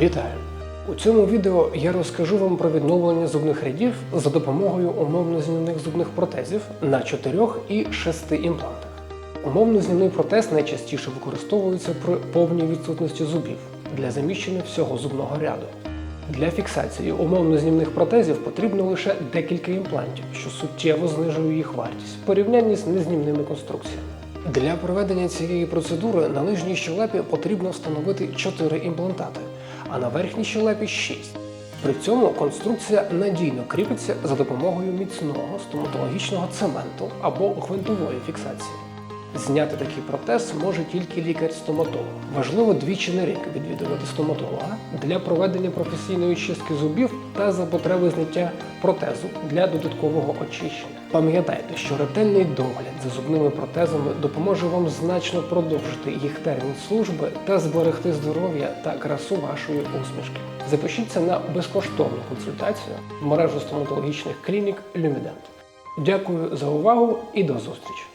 Вітаю! У цьому відео я розкажу вам про відновлення зубних рядів за допомогою умовно-знімних зубних протезів на 4 і 6 імплантах. Умовно-знімний протез найчастіше використовується при повній відсутності зубів для заміщення всього зубного ряду. Для фіксації умовно-знімних протезів потрібно лише декілька імплантів, що суттєво знижує їх вартість в порівнянні з незнімними конструкціями. Для проведення цієї процедури на нижній щелепі потрібно встановити 4 імплантати, а на верхній щелепі 6. При цьому конструкція надійно кріпиться за допомогою міцного стоматологічного цементу або гвинтової фіксації. Зняти такий протез може тільки лікар-стоматолог. Важливо двічі на рік відвідувати стоматолога для проведення професійної чистки зубів та за потреби зняття протезу для додаткового очищення. Пам'ятайте, що ретельний догляд за зубними протезами допоможе вам значно продовжити їх термін служби та зберегти здоров'я та красу вашої усмішки. Запишіться на безкоштовну консультацію в мережу стоматологічних клінік Люмідент. Дякую за увагу і до зустрічі!